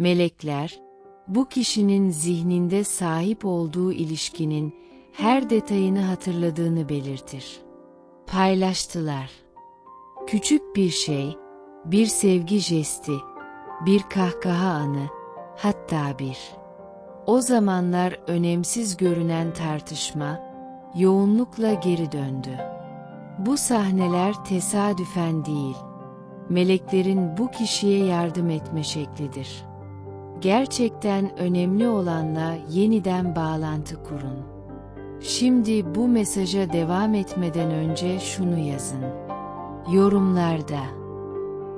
Melekler, bu kişinin zihninde sahip olduğu ilişkinin her detayını hatırladığını belirtir. Paylaştılar. Küçük bir şey, bir sevgi jesti, bir kahkaha anı, hatta bir. O zamanlar önemsiz görünen tartışma, yoğunlukla geri döndü. Bu sahneler tesadüfen değil, meleklerin bu kişiye yardım etme şeklidir. Gerçekten önemli olanla yeniden bağlantı kurun. Şimdi bu mesaja devam etmeden önce şunu yazın. Yorumlarda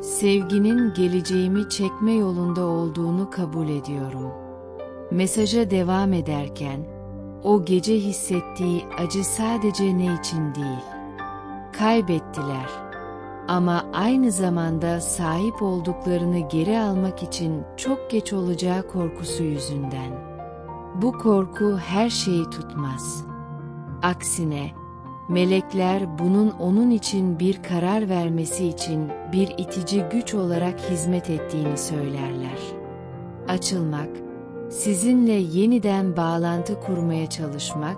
Sevginin geleceğimi çekme yolunda olduğunu kabul ediyorum. Mesaja devam ederken o gece hissettiği acı sadece ne için değil. Kaybettiler. Ama aynı zamanda sahip olduklarını geri almak için çok geç olacağı korkusu yüzünden. Bu korku her şeyi tutmaz. Aksine, melekler bunun onun için bir karar vermesi için bir itici güç olarak hizmet ettiğini söylerler. Açılmak, sizinle yeniden bağlantı kurmaya çalışmak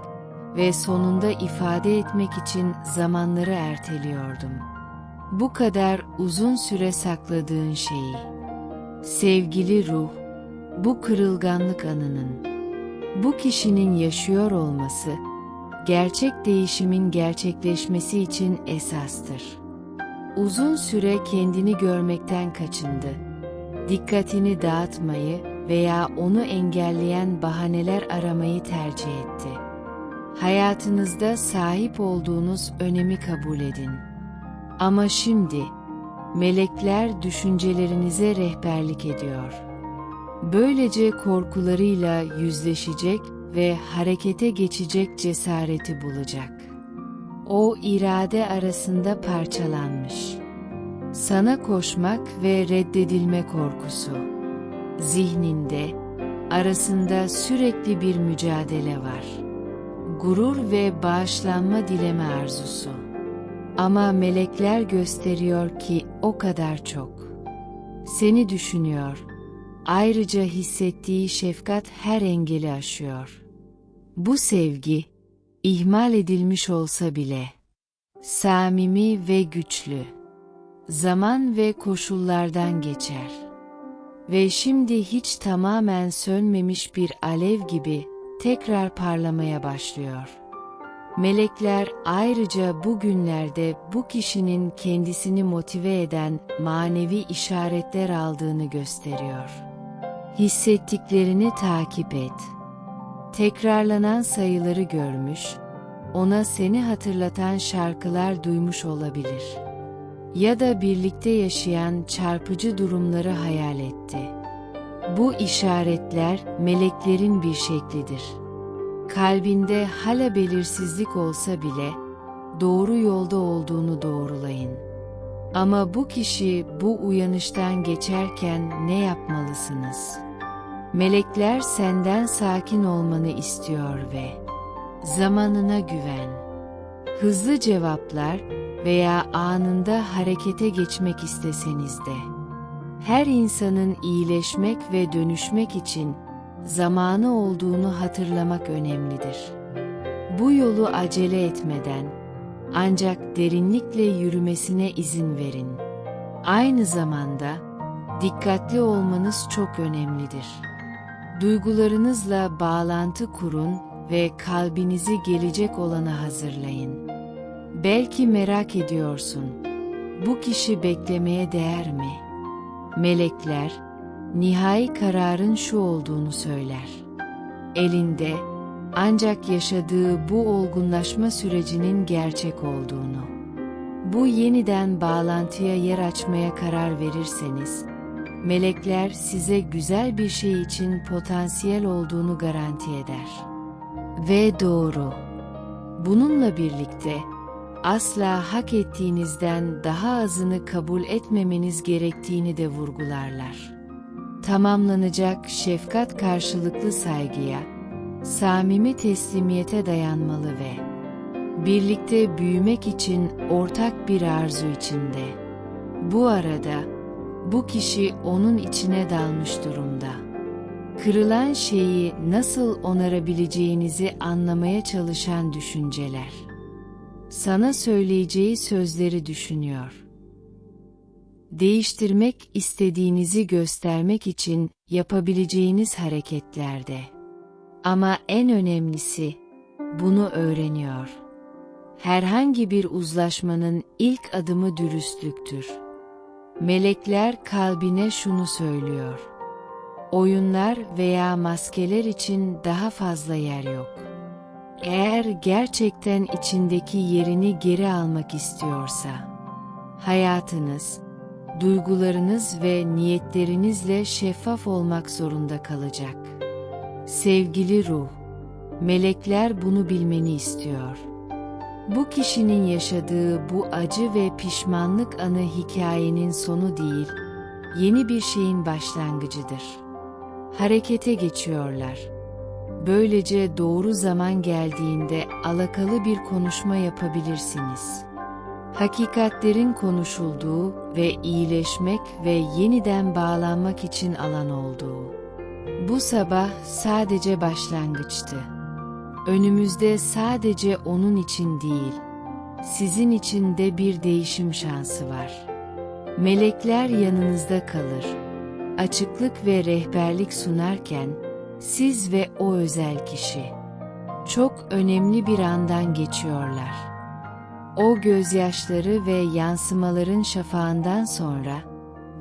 ve sonunda ifade etmek için zamanları erteliyordum. Bu kadar uzun süre sakladığın şeyi. Sevgili ruh, bu kırılganlık anının, bu kişinin yaşıyor olması, gerçek değişimin gerçekleşmesi için esastır. Uzun süre kendini görmekten kaçındı. Dikkatini dağıtmayı veya onu engelleyen bahaneler aramayı tercih etti. Hayatınızda sahip olduğunuz önemi kabul edin. Ama şimdi, melekler düşüncelerinize rehberlik ediyor. Böylece korkularıyla yüzleşecek ve harekete geçecek cesareti bulacak. O irade arasında parçalanmış. Sana koşmak ve reddedilme korkusu. Zihninde, arasında sürekli bir mücadele var. Gurur ve bağışlanma dileme arzusu. Ama melekler gösteriyor ki o kadar çok. Seni düşünüyor. Ayrıca hissettiği şefkat her engeli aşıyor. Bu sevgi, ihmal edilmiş olsa bile, samimi ve güçlü, zaman ve koşullardan geçer. Ve şimdi hiç tamamen sönmemiş bir alev gibi tekrar parlamaya başlıyor. Melekler ayrıca bu günlerde bu kişinin kendisini motive eden manevi işaretler aldığını gösteriyor. Hissettiklerini takip et. Tekrarlanan sayıları görmüş, ona seni hatırlatan şarkılar duymuş olabilir. Ya da birlikte yaşayan çarpıcı durumları hayal etti. Bu işaretler meleklerin bir şeklidir. Kalbinde hala belirsizlik olsa bile doğru yolda olduğunu doğrulayın. Ama bu kişi bu uyanıştan geçerken ne yapmalısınız? Melekler senden sakin olmanı istiyor ve zamanına güven. Hızlı cevaplar veya anında harekete geçmek isteseniz de. Her insanın iyileşmek ve dönüşmek için zamanı olduğunu hatırlamak önemlidir. Bu yolu acele etmeden, ancak derinlikle yürümesine izin verin. Aynı zamanda, dikkatli olmanız çok önemlidir. Duygularınızla bağlantı kurun ve kalbinizi gelecek olana hazırlayın. Belki merak ediyorsun, bu kişi beklemeye değer mi? Melekler, nihai kararın şu olduğunu söyler. Elinde, ancak yaşadığı bu olgunlaşma sürecinin gerçek olduğunu. Bu yeniden bağlantıya yer açmaya karar verirseniz, melekler size güzel bir şey için potansiyel olduğunu garanti eder. Ve doğru. Bununla birlikte, asla hak ettiğinizden daha azını kabul etmemeniz gerektiğini de vurgularlar. Tamamlanacak şefkat karşılıklı saygıya, samimi teslimiyete dayanmalı ve birlikte büyümek için ortak bir arzu içinde. Bu arada, bu kişi onun içine dalmış durumda. Kırılan şeyi nasıl onarabileceğinizi anlamaya çalışan düşünceler. Sana söyleyeceği sözleri düşünüyor. Değiştirmek istediğinizi göstermek için yapabileceğiniz hareketlerde. Ama en önemlisi bunu öğreniyor. Herhangi bir uzlaşmanın ilk adımı dürüstlüktür. Melekler kalbine şunu söylüyor. Oyunlar veya maskeler için daha fazla yer yok. Eğer gerçekten içindeki yerini geri almak istiyorsa, hayatınız, duygularınız ve niyetlerinizle şeffaf olmak zorunda kalacak. Sevgili ruh, melekler bunu bilmeni istiyor. Bu kişinin yaşadığı bu acı ve pişmanlık anı hikayenin sonu değil, yeni bir şeyin başlangıcıdır. Harekete geçiyorlar. Böylece doğru zaman geldiğinde alakalı bir konuşma yapabilirsiniz. Hakikatlerin konuşulduğu ve iyileşmek ve yeniden bağlanmak için alan olduğu. Bu sabah sadece başlangıçtı. Önümüzde sadece onun için değil, sizin için de bir değişim şansı var. Melekler yanınızda kalır. Açıklık ve rehberlik sunarken, siz ve o özel kişi çok önemli bir andan geçiyorlar. O gözyaşları ve yansımaların şafağından sonra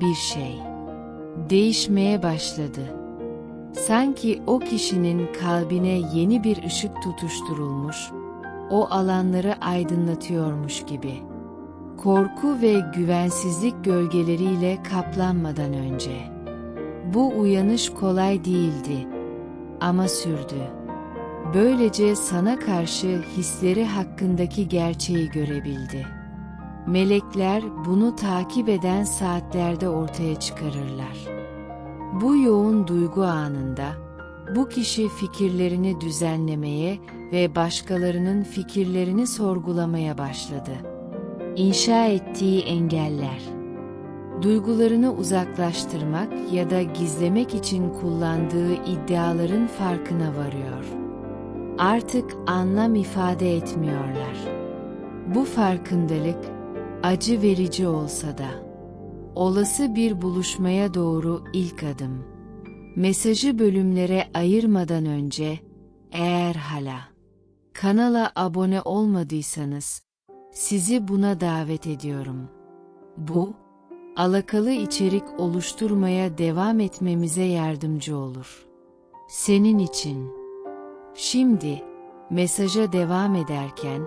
bir şey değişmeye başladı. Sanki o kişinin kalbine yeni bir ışık tutuşturulmuş, o alanları aydınlatıyormuş gibi. Korku ve güvensizlik gölgeleriyle kaplanmadan önce. Bu uyanış kolay değildi ama sürdü. Böylece sana karşı hisleri hakkındaki gerçeği görebildi. Melekler bunu takip eden saatlerde ortaya çıkarırlar. Bu yoğun duygu anında, bu kişi fikirlerini düzenlemeye ve başkalarının fikirlerini sorgulamaya başladı. İnşa ettiği engeller Duygularını uzaklaştırmak ya da gizlemek için kullandığı iddiaların farkına varıyor. Artık anlam ifade etmiyorlar. Bu farkındalık, acı verici olsa da, Olası bir buluşmaya doğru ilk adım. Mesajı bölümlere ayırmadan önce, eğer hala kanala abone olmadıysanız, sizi buna davet ediyorum. Bu, alakalı içerik oluşturmaya devam etmemize yardımcı olur. Senin için. Şimdi, mesaja devam ederken,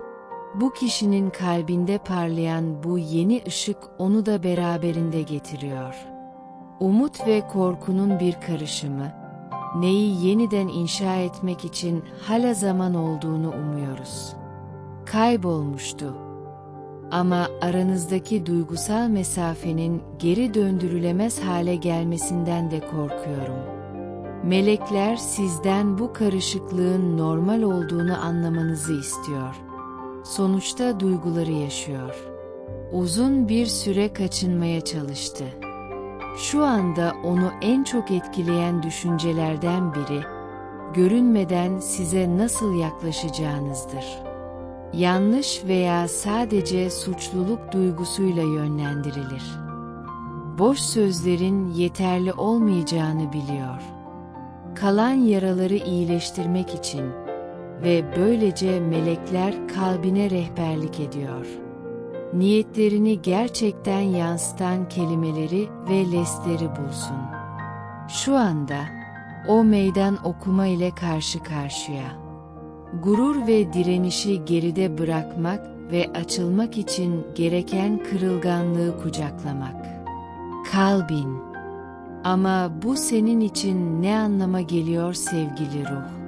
bu kişinin kalbinde parlayan bu yeni ışık onu da beraberinde getiriyor. Umut ve korkunun bir karışımı, neyi yeniden inşa etmek için hala zaman olduğunu umuyoruz. Kaybolmuştu. Ama aranızdaki duygusal mesafenin geri döndürülemez hale gelmesinden de korkuyorum. Melekler sizden bu karışıklığın normal olduğunu anlamanızı istiyor sonuçta duyguları yaşıyor. Uzun bir süre kaçınmaya çalıştı. Şu anda onu en çok etkileyen düşüncelerden biri, görünmeden size nasıl yaklaşacağınızdır. Yanlış veya sadece suçluluk duygusuyla yönlendirilir. Boş sözlerin yeterli olmayacağını biliyor. Kalan yaraları iyileştirmek için ve böylece melekler kalbine rehberlik ediyor. Niyetlerini gerçekten yansıtan kelimeleri ve lesleri bulsun. Şu anda o meydan okuma ile karşı karşıya. Gurur ve direnişi geride bırakmak ve açılmak için gereken kırılganlığı kucaklamak. Kalbin. Ama bu senin için ne anlama geliyor sevgili ruh?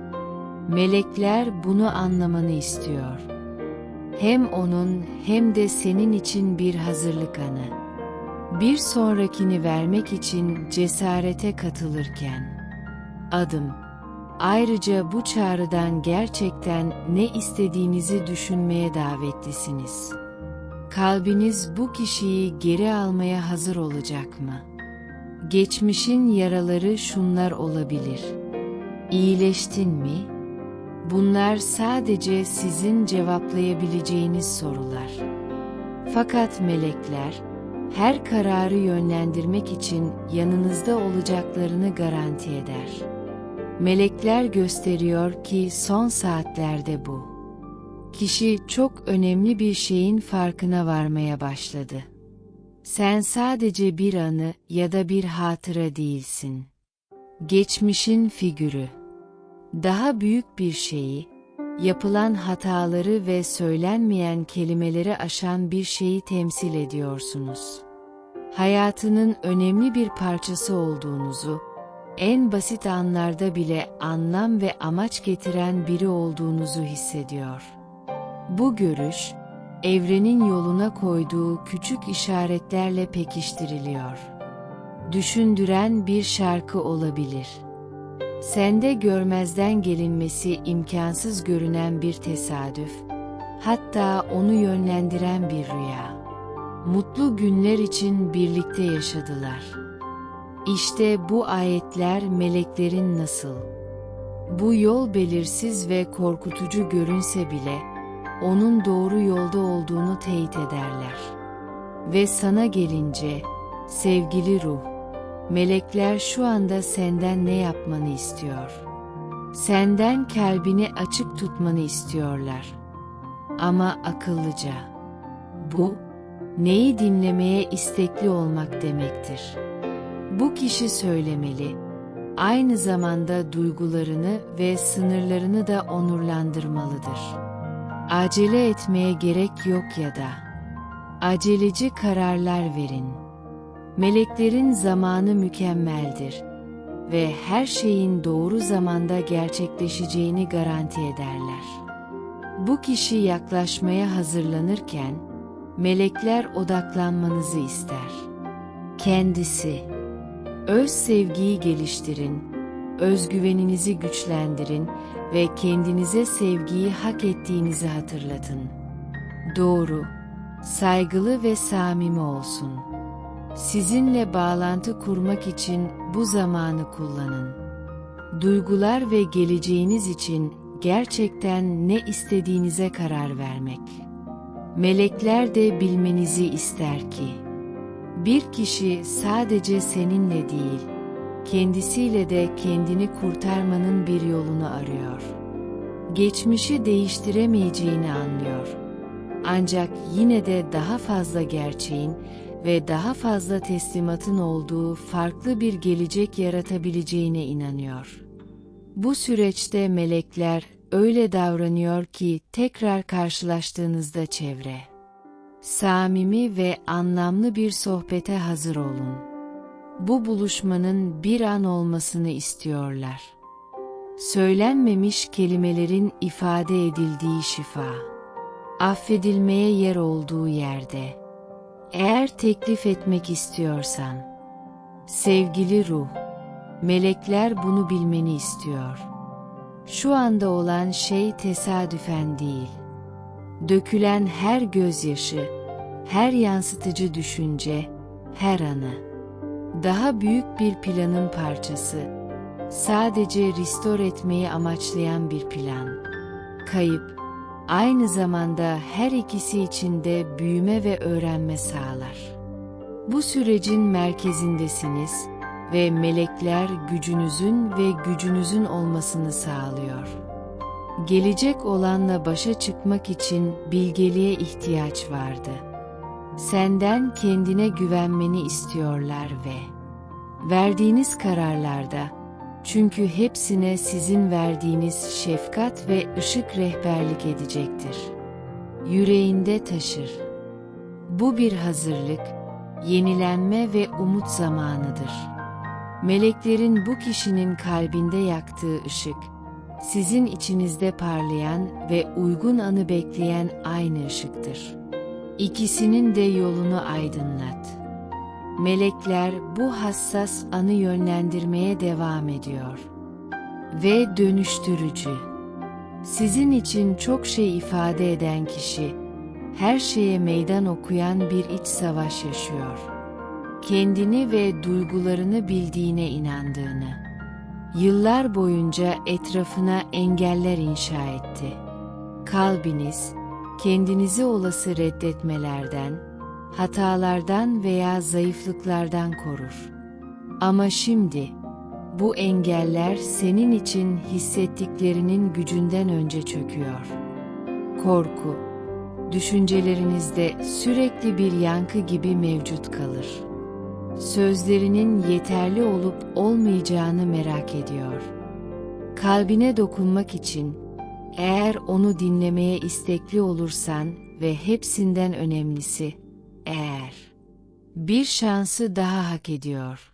Melekler bunu anlamanı istiyor. Hem onun hem de senin için bir hazırlık anı. Bir sonrakini vermek için cesarete katılırken. Adım. Ayrıca bu çağrıdan gerçekten ne istediğinizi düşünmeye davetlisiniz. Kalbiniz bu kişiyi geri almaya hazır olacak mı? Geçmişin yaraları şunlar olabilir İyileştin mi? Bunlar sadece sizin cevaplayabileceğiniz sorular. Fakat melekler, her kararı yönlendirmek için yanınızda olacaklarını garanti eder. Melekler gösteriyor ki son saatlerde bu. Kişi çok önemli bir şeyin farkına varmaya başladı. Sen sadece bir anı ya da bir hatıra değilsin. Geçmişin figürü. Daha büyük bir şeyi, yapılan hataları ve söylenmeyen kelimeleri aşan bir şeyi temsil ediyorsunuz. Hayatının önemli bir parçası olduğunuzu, en basit anlarda bile anlam ve amaç getiren biri olduğunuzu hissediyor. Bu görüş, evrenin yoluna koyduğu küçük işaretlerle pekiştiriliyor. Düşündüren bir şarkı olabilir. Sende görmezden gelinmesi imkansız görünen bir tesadüf, hatta onu yönlendiren bir rüya. Mutlu günler için birlikte yaşadılar. İşte bu ayetler meleklerin nasıl? Bu yol belirsiz ve korkutucu görünse bile, onun doğru yolda olduğunu teyit ederler. Ve sana gelince, sevgili ruh, melekler şu anda senden ne yapmanı istiyor? Senden kalbini açık tutmanı istiyorlar. Ama akıllıca. Bu, neyi dinlemeye istekli olmak demektir. Bu kişi söylemeli, aynı zamanda duygularını ve sınırlarını da onurlandırmalıdır. Acele etmeye gerek yok ya da aceleci kararlar verin. Meleklerin zamanı mükemmeldir ve her şeyin doğru zamanda gerçekleşeceğini garanti ederler. Bu kişi yaklaşmaya hazırlanırken, melekler odaklanmanızı ister. Kendisi, öz sevgiyi geliştirin, özgüveninizi güçlendirin ve kendinize sevgiyi hak ettiğinizi hatırlatın. Doğru, saygılı ve samimi olsun. Sizinle bağlantı kurmak için bu zamanı kullanın. Duygular ve geleceğiniz için gerçekten ne istediğinize karar vermek. Melekler de bilmenizi ister ki, bir kişi sadece seninle değil, kendisiyle de kendini kurtarmanın bir yolunu arıyor. Geçmişi değiştiremeyeceğini anlıyor. Ancak yine de daha fazla gerçeğin ve daha fazla teslimatın olduğu farklı bir gelecek yaratabileceğine inanıyor. Bu süreçte melekler öyle davranıyor ki tekrar karşılaştığınızda çevre, samimi ve anlamlı bir sohbete hazır olun. Bu buluşmanın bir an olmasını istiyorlar. Söylenmemiş kelimelerin ifade edildiği şifa, affedilmeye yer olduğu yerde. Eğer teklif etmek istiyorsan, sevgili ruh, melekler bunu bilmeni istiyor. Şu anda olan şey tesadüfen değil. Dökülen her gözyaşı, her yansıtıcı düşünce, her anı. Daha büyük bir planın parçası. Sadece restore etmeyi amaçlayan bir plan. Kayıp, aynı zamanda her ikisi için de büyüme ve öğrenme sağlar. Bu sürecin merkezindesiniz ve melekler gücünüzün ve gücünüzün olmasını sağlıyor. Gelecek olanla başa çıkmak için bilgeliğe ihtiyaç vardı. Senden kendine güvenmeni istiyorlar ve verdiğiniz kararlarda çünkü hepsine sizin verdiğiniz şefkat ve ışık rehberlik edecektir. Yüreğinde taşır. Bu bir hazırlık, yenilenme ve umut zamanıdır. Meleklerin bu kişinin kalbinde yaktığı ışık, sizin içinizde parlayan ve uygun anı bekleyen aynı ışıktır. İkisinin de yolunu aydınlat. Melekler bu hassas anı yönlendirmeye devam ediyor. Ve dönüştürücü. Sizin için çok şey ifade eden kişi, her şeye meydan okuyan bir iç savaş yaşıyor kendini ve duygularını bildiğine inandığını, Yıllar boyunca etrafına engeller inşa etti. Kalbiniz, kendinizi olası reddetmelerden, hatalardan veya zayıflıklardan korur. Ama şimdi, bu engeller senin için hissettiklerinin gücünden önce çöküyor. Korku, düşüncelerinizde sürekli bir yankı gibi mevcut kalır. Sözlerinin yeterli olup olmayacağını merak ediyor. Kalbine dokunmak için eğer onu dinlemeye istekli olursan ve hepsinden önemlisi eğer bir şansı daha hak ediyor.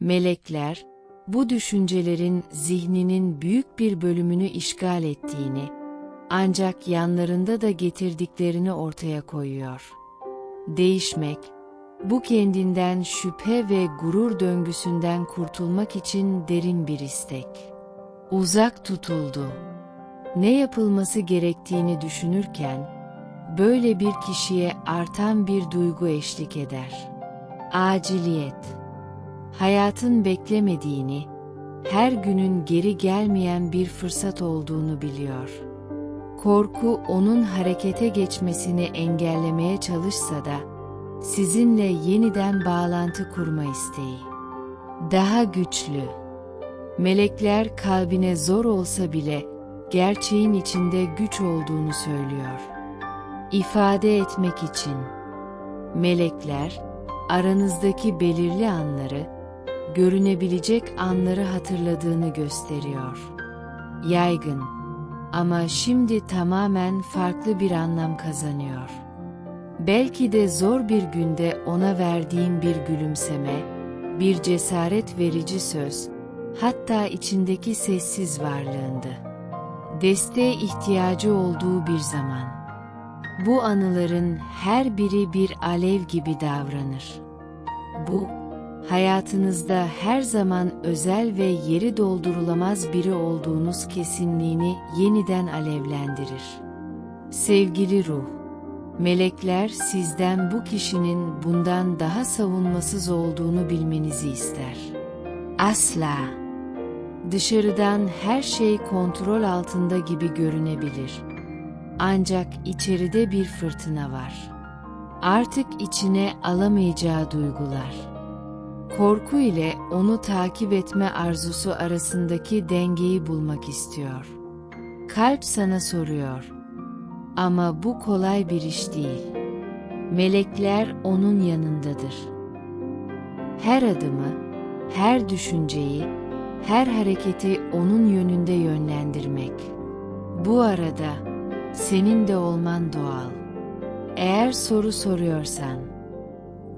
Melekler bu düşüncelerin zihninin büyük bir bölümünü işgal ettiğini ancak yanlarında da getirdiklerini ortaya koyuyor. Değişmek, bu kendinden şüphe ve gurur döngüsünden kurtulmak için derin bir istek. Uzak tutuldu. Ne yapılması gerektiğini düşünürken, böyle bir kişiye artan bir duygu eşlik eder. Aciliyet. Hayatın beklemediğini, her günün geri gelmeyen bir fırsat olduğunu biliyor. Korku onun harekete geçmesini engellemeye çalışsa da, sizinle yeniden bağlantı kurma isteği. Daha güçlü. Melekler kalbine zor olsa bile gerçeğin içinde güç olduğunu söylüyor. İfade etmek için. Melekler aranızdaki belirli anları, görünebilecek anları hatırladığını gösteriyor. Yaygın ama şimdi tamamen farklı bir anlam kazanıyor. Belki de zor bir günde ona verdiğim bir gülümseme, bir cesaret verici söz, hatta içindeki sessiz varlığındı. Desteğe ihtiyacı olduğu bir zaman. Bu anıların her biri bir alev gibi davranır. Bu, hayatınızda her zaman özel ve yeri doldurulamaz biri olduğunuz kesinliğini yeniden alevlendirir. Sevgili ruh, melekler sizden bu kişinin bundan daha savunmasız olduğunu bilmenizi ister. Asla. Dışarıdan her şey kontrol altında gibi görünebilir. Ancak içeride bir fırtına var. Artık içine alamayacağı duygular korku ile onu takip etme arzusu arasındaki dengeyi bulmak istiyor. Kalp sana soruyor. Ama bu kolay bir iş değil. Melekler onun yanındadır. Her adımı, her düşünceyi, her hareketi onun yönünde yönlendirmek. Bu arada senin de olman doğal. Eğer soru soruyorsan,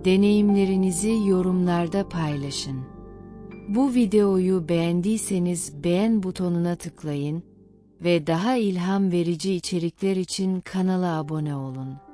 Deneyimlerinizi yorumlarda paylaşın. Bu videoyu beğendiyseniz beğen butonuna tıklayın ve daha ilham verici içerikler için kanala abone olun.